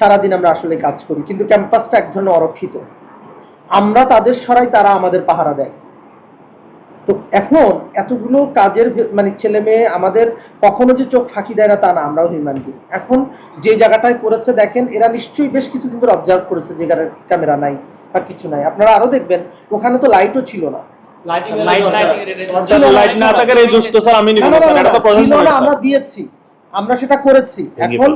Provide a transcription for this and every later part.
সারাদিন আমরা আসলে কাজ করি কিন্তু ক্যাম্পাসটা এক ধরনের অরক্ষিত। আমরা তাদের সরাই তারা আমাদের পাহারা দেয়। তো এখন এতগুলো কাজের মানে ছেলে মেয়ে আমাদের কখনো যে চোখ ফাঁকি দেয় না তা না আমরাও হিউম্যান বিং এখন যে জায়গাটায় করেছে দেখেন এরা নিশ্চয়ই বেশ কিছুদিন ধরে অবজার্ভ করেছে যে ক্যামেরা নাই বা কিছু নাই। আপনারা আরও দেখবেন ওখানে তো লাইটও ছিল না। আমরা দিয়েছি। আমরা সেটা করেছি। এখন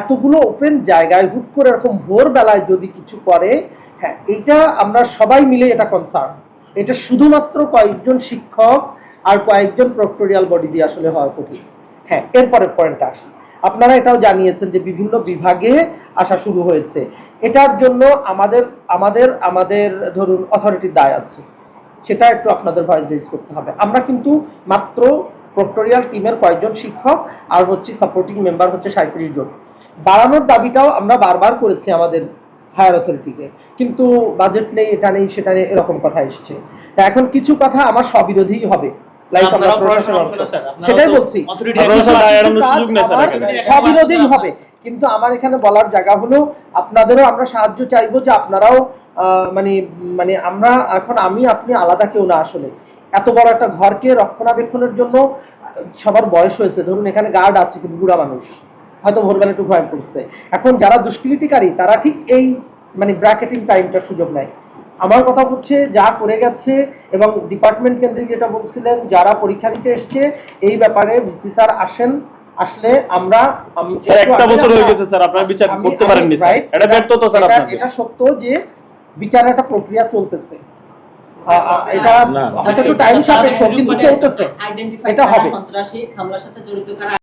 এতগুলো ওপেন জায়গায় হুট করে এরকম ভোর বেলায় যদি কিছু করে হ্যাঁ এটা আমরা সবাই মিলে এটা কনসার্ন এটা শুধুমাত্র কয়েকজন শিক্ষক আর কয়েকজন প্রক্টোরিয়াল বডি দিয়ে আসলে হওয়া কঠিন। হ্যাঁ এরপরের পয়েন্টটা আসি। আপনারা এটাও জানিয়েছেন যে বিভিন্ন বিভাগে আসা শুরু হয়েছে। এটার জন্য আমাদের আমাদের আমাদের ধরুন অথরিটির দায় আছে। সেটা একটু আপনাদের ভয়েস রেজ করতে হবে। আমরা কিন্তু মাত্র প্রক্টোরিয়াল টিমের কয়েকজন শিক্ষক আর হচ্ছে সাপোর্টিং মেম্বার হচ্ছে সাঁত্রিশ জন। বাড়ানোর দাবিটাও আমরা বারবার করেছি আমাদের হায়ার অথরিটিকে কিন্তু বাজেট নেই এটা নেই সেটা নেই এরকম কথা এসছে। তা এখন কিছু কথা আমার স্ববিরোধী হবে। লাইক আমরা প্রশাসন সেটাই বলছি। স্ববিরোধী হবে। কিন্তু আমার এখানে বলার জায়গা হলো আপনাদেরও আমরা সাহায্য চাইব যে আপনারাও আহ, মানে মানে আমরা এখন আমি আপনি আলাদা কেউ না আসলে। এত বড় একটা ঘরকে রক্ষণাবেক্ষণের জন্য সবার বয়স হয়েছে। ধরুন এখানে গার্ড আছে কিন্তু বুড়া মানুষ। হয়তো ভোরবেলা একটু ভয় করছে। এখন যারা দুষ্কৃতিকারী তারা ঠিক এই মানে ব্র্যাকেটিং টাইমটার সুযোগ নেয়। আমার কথা হচ্ছে যা করে গেছে এবং ডিপার্টমেন্ট কেন্দ্রিক যেটা বলছিলেন যারা পরীক্ষা দিতে এসছে এই ব্যাপারে ভিসি স্যার আসেন আসলে আমরা স্যার একটা বছর হয়ে গেছে স্যার আপনারা বিচার করতে আমি- পারেননি স্যার। এটা ব্যর্থ তো স্যার আপনাদের। এটা সত্য যে বিচারের একটা প্রক্রিয়া চলতেছে। এটা না। হয়তো একটু টাইম সাপেক্ষ কিন্তু চলতেছে। আইডেন্টিফাই এটা হবে। সন্ত্রাসী হামলার সাথে জড়িত কারা